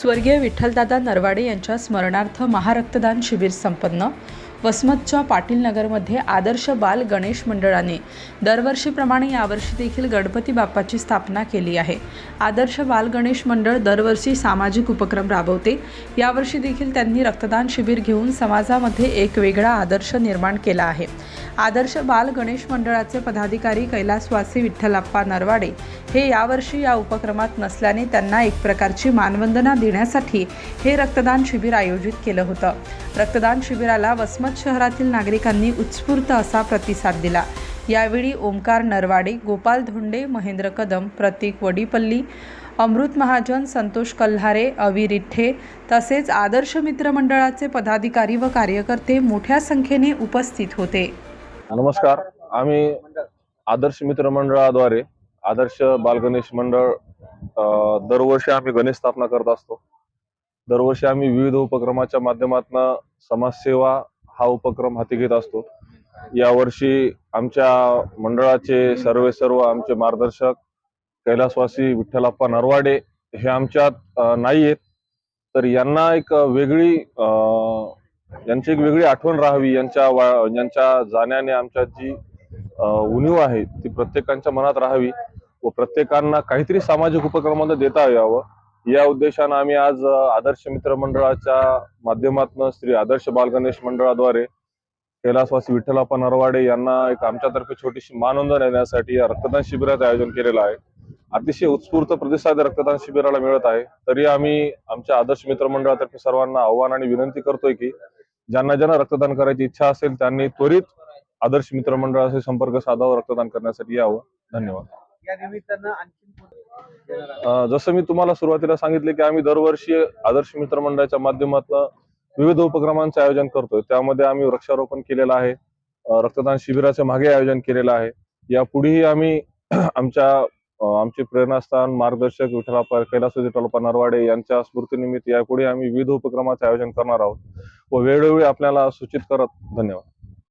स्वर्गीय विठ्ठलदादा नरवाडे यांच्या स्मरणार्थ महारक्तदान शिबिर संपन्न. वसमतच्या पाटील नगरमध्ये आदर्श बाल गणेश मंडळाने दरवर्षीप्रमाणे यावर्षी देखील गणपती बाप्पाची स्थापना केली आहे. आदर्श बाल गणेश मंडळ दरवर्षी सामाजिक उपक्रम राबवते. यावर्षी देखील त्यांनी रक्तदान शिबिर घेऊन समाजामध्ये एक वेगळा आदर्श निर्माण केला आहे. आदर्श बाल गणेश मंडळाचे पदाधिकारी कैलासवासी विठ्ठलाप्पा नरवाडे हे यावर्षी या उपक्रमात नसल्याने त्यांना एक प्रकारची मानवंदना देण्यासाठी हे रक्तदान शिबिर आयोजित केलं होतं. रक्तदान शिबिराला वसमत शहरातील नागरिकांनी उत्स्फूर्त असा प्रतिसाद दिला. यावेळी ओमकार नरवाडे गोपाल धोंडे महेंद्र कदम प्रतीक वडीपल्ली अमृत महाजन संतोष कल्हारे अवी रिठ्ठे तसेच आदर्श मित्र मंडळाचे पदाधिकारी व कार्यकर्ते मोठ्या संख्येने उपस्थित होते. नमस्कार. आम्ही आदर्श मित्र मंडळाद्वारे आदर्श बालगणेश मंडळ दरवर्षी आम्ही गणेश स्थापना करत असतो. दरवर्षी आम्ही विविध उपक्रमाच्या माध्यमातून समाजसेवा हा उपक्रम हाती घेत असतो. यावर्षी आमच्या मंडळाचे सर्वे सर्व आमचे मार्गदर्शक कैलासवासी विठ्ठलाप्पा नरवाडे हे आमच्यात नाही आहेत. तर यांना एक वेगळी अ, यांची एक वेगळी आठवण राहावी यांच्या यांच्या जाण्याने आमच्यात जी उणीव आहे ती प्रत्येकांच्या मनात राहावी व प्रत्येकांना काहीतरी सामाजिक उपक्रमामध्ये देता यावं. या उद्देशानं आम्ही आज आदर्श मित्र मंडळाच्या माध्यमातून श्री आदर्श बालगणेश मंडळाद्वारे कैलासवासी विठ्ठलाप्पा नरवाडे यांना एक आमच्यातर्फे छोटीशी मानवंदन येण्यासाठी या रक्तदान शिबिराचं आयोजन केलेलं आहे. अतिशय उत्स्फूर्त प्रतिसाद रक्तदान शिबिराला मिळत आहे. तरी आम्ही आमच्या आदर्श मित्र मंडळातर्फे सर्वांना आव्हान आणि विनंती करतोय की ज्यांना ज्यांना रक्तदान करायची इच्छा असेल त्यांनी त्वरित आदर्श मित्र मंडळाशी संपर्क साधावा रक्तदान करण्यासाठी यावं. धन्यवाद. या निमित्तानं आणखी जसं मी तुम्हाला सुरुवातीला सांगितले की आम्ही दरवर्षी आदर्श मित्र मंडळाच्या माध्यमातून विविध उपक्रमांचं आयोजन करतोय. त्यामध्ये आम्ही वृक्षारोपण केलेलं आहे. रक्तदान शिबिराचे मागे आयोजन केलेलं आहे. यापुढेही आम्ही आमच्या आमचे प्रेरणास्थान मार्गदर्शक विठ्ठला कैलास विठ्ठलाप्पा नरवाडे यांच्या स्मृतीनिमित्त यापुढे आम्ही विविध उपक्रमाचे आयोजन करणार आहोत. व वेळोवेळी आपल्याला सूचित करत धन्यवाद.